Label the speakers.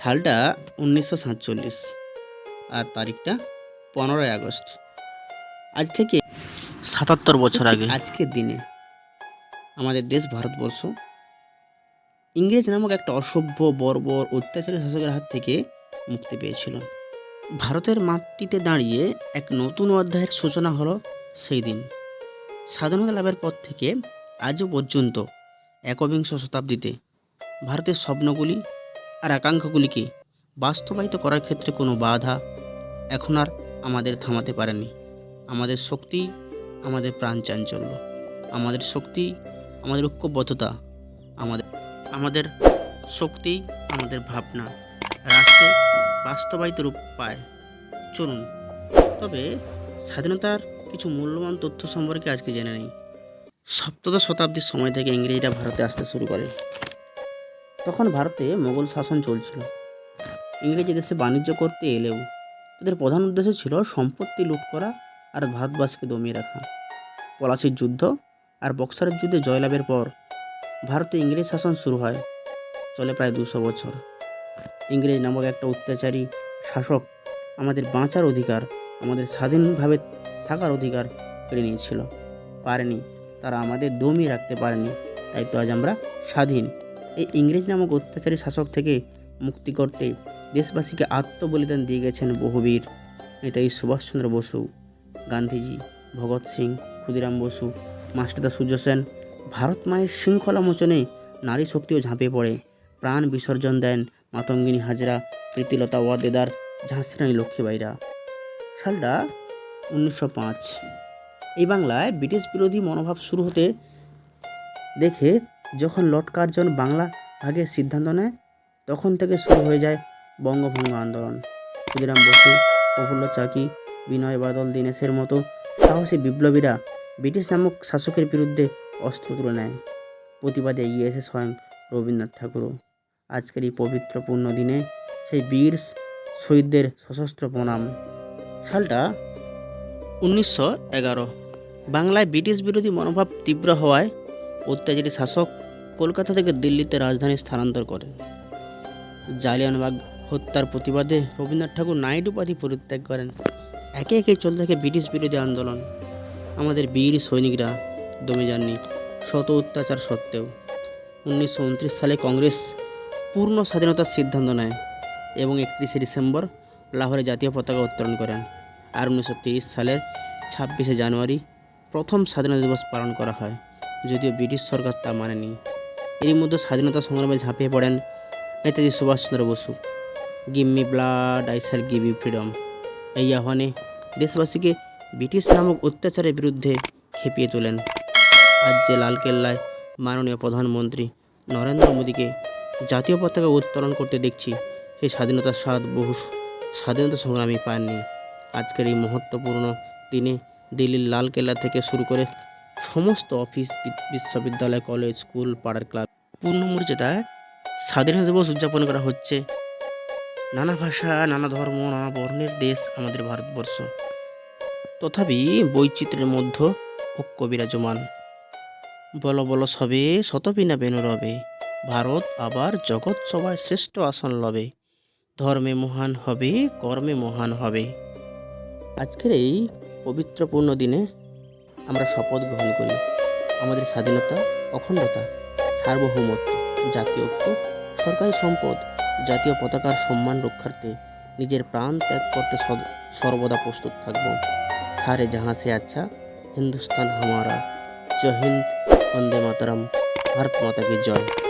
Speaker 1: সালটা উনিশশো সাতচল্লিশ আর তারিখটা পনেরোই আগস্ট। আজ থেকে
Speaker 2: সাতাত্তর বছর আগে।
Speaker 1: আজকের দিনে আমাদের দেশ ভারতবর্ষ ইংরেজ নামক একটা অসভ্য বর্বর অত্যাচারী শাসকের হাত থেকে মুক্তি পেয়েছিল। ভারতের মাটিতে দাঁড়িয়ে এক নতুন অধ্যায়ের সূচনা হলো সেই দিন। স্বাধীনতা লাভের পর থেকে আজও পর্যন্ত একবিংশ শতাব্দীতে ভারতের স্বপ্নগুলি আর আকাঙ্ক্ষাগুলিকে বাস্তবায়িত করার ক্ষেত্রে কোনো বাধা এখন আর আমাদের থামাতে পারেনি। আমাদের শক্তি, আমাদের প্রাণ চাঞ্চল্য। আমাদের শক্তি, আমাদের ঐক্যবদ্ধতা, আমাদের আমাদের শক্তি, আমাদের ভাবনা রাষ্ট্রে বাস্তবায়িত রূপ পায়। চলুন, তবে স্বাধীনতার কিছু মূল্যবান তথ্য সম্পর্কে আজকে জেনে নেই। সপ্তদশ শতাব্দীর সময় থেকে ইংরেজরা ভারতে আসতে শুরু করে। তখন ভারতে মোগল শাসন চলছিল। ইংরেজি দেশে বাণিজ্য করতে এলেও তাদের প্রধান উদ্দেশ্য ছিল সম্পত্তি লুট করা আর ভারতবাসীকে দমিয়ে রাখা। পলাশির যুদ্ধ আর বক্সারের যুদ্ধে জয়লাভের পর ভারতে ইংরেজ শাসন শুরু হয়, চলে প্রায় দুশো বছর। ইংরেজ নামক একটা অত্যাচারী শাসক আমাদের বাঁচার অধিকার, আমাদের স্বাধীনভাবে থাকার অধিকার কেড়ে নিয়েছিল। পারেনি, তারা আমাদের দমিয়ে রাখতে পারেনি, তাই তো আজ আমরা স্বাধীন। এই ইংরেজ নামক অত্যাচারী শাসক থেকে মুক্তি করতে দেশবাসীকে আত্মবলিদান দিয়ে গেছেন বহুবীর। এটাই সুভাষচন্দ্র বসু, গান্ধীজি, ভগৎ সিং, ক্ষুদিরাম বসু মাস্টারদা সূর্য সেন, ভারত মায়ের শৃঙ্খলা মোচনে নারী শক্তিও ঝাঁপিয়ে পড়ে। প্রাণ বিসর্জন দেন মাতঙ্গিনী হাজরা, প্রীতিলতা ওয়াদেদার ঝাঁসি রানী লক্ষ্মীবাইরা সালটা উনিশশো পাঁচ। এই বাংলায় ব্রিটিশ বিরোধী মনোভাব শুরু হতে দেখে যখন লর্ড কার্জন বাংলা ভাগের সিদ্ধান্ত নেয়, তখন থেকে শুরু হয়ে যায় বঙ্গভঙ্গ আন্দোলন। ক্ষুদিরাম বসু, প্রফুল্ল চাকি, বিনয় বাদল, দীনেশের মতো সাহসী বিপ্লবীরা ব্রিটিশ নামক শাসকের বিরুদ্ধে অস্ত্র তুলে নেয়। প্রতিবাদে এগিয়ে এসে স্বয়ং রবীন্দ্রনাথ ঠাকুরও আজকের এই পবিত্র পূর্ণ দিনে সেই বীর শহীদদের সশস্ত্র প্রণাম। সালটা উনিশশো এগারো। বাংলায় ব্রিটিশ বিরোধী মনোভাব তীব্র হওয়ায় অত্যাচারী শাসক কলকাতা থেকে দিল্লিতে রাজধানী স্থানান্তর করেন। জালিয়ানবাগ হত্যার প্রতিবাদে রবীন্দ্রনাথ ঠাকুর নাইট উপাধি পরিত্যাগ করেন। একে একে চলতে থাকে ব্রিটিশ বিরোধী আন্দোলন। আমাদের বীর সৈনিকরা দমে যাননি, শত অত্যাচার সত্ত্বেও। উনিশশো উনত্রিশ সালে কংগ্রেস পূর্ণ স্বাধীনতার সিদ্ধান্ত নেয় এবং একত্রিশে ডিসেম্বর লাহোরে জাতীয় পতাকা উত্তোলন করেন। আর উনিশশো সালের ছাব্বিশে জানুয়ারি প্রথম স্বাধীনতা দিবস পালন করা হয়। যদিও ব্রিটিশ সরকার তা মানেনি। এরই মধ্যে স্বাধীনতা সংগ্রামে ঝাঁপিয়ে পড়েন Netaji Subhash Chandra Bose. Give me blood I shall give you freedom এই আহ্বানে দেশবাসীকে ব্রিটিশ নামক অত্যাচারের বিরুদ্ধে খেপিয়ে তোলেন। আজ যে লালকেল্লায় মাননীয় প্রধানমন্ত্রী নরেন্দ্র মোদীকে জাতীয় পতাকা উত্তোলন করতে দেখছি, সেই স্বাধীনতার স্বাদ বহু স্বাধীনতা সংগ্রামী পাননি। আজকের এই মহত্বপূর্ণ দিনে দিল্লির লালকেল্লা থেকে শুরু করে সমস্ত অফিস বিশ্ববিদ্যালয়, কলেজ, স্কুল, পাড়ার ক্লাব। পূর্ণ মর্যাদায় স্বাধীনতা দিবস উদযাপন করা হচ্ছে। নানা ভাষা, নানা ধর্ম, নানা বর্ণের দেশ আমাদের ভারতবর্ষ। তথাপি বৈচিত্র্যের মধ্যে ঐক্য বিরাজমান। বল বল সবে শতপিনা বেনু রবে। ভারত আবার জগৎ সভায় শ্রেষ্ঠ আসন লবে। ধর্মে মহান হবে, কর্মে মহান হবে। আজকের এই পবিত্রপূর্ণ দিনে আমরা শপথ গ্রহণ করি। আমাদের স্বাধীনতা, অখণ্ডতা, সার্বভৌমত্ব, জাতীয় ঐক্য, সরকারি সম্পদ, জাতীয় পতাকার সম্মান রক্ষার্থে নিজের প্রাণ ত্যাগ করতে সর্বদা প্রস্তুত থাকব। সারে জাহাঁ সে আচ্ছা হিন্দুস্তান হামারা। জয় হিন্দ, বন্দে মাতারাম। ভারত মাতাকে জয়।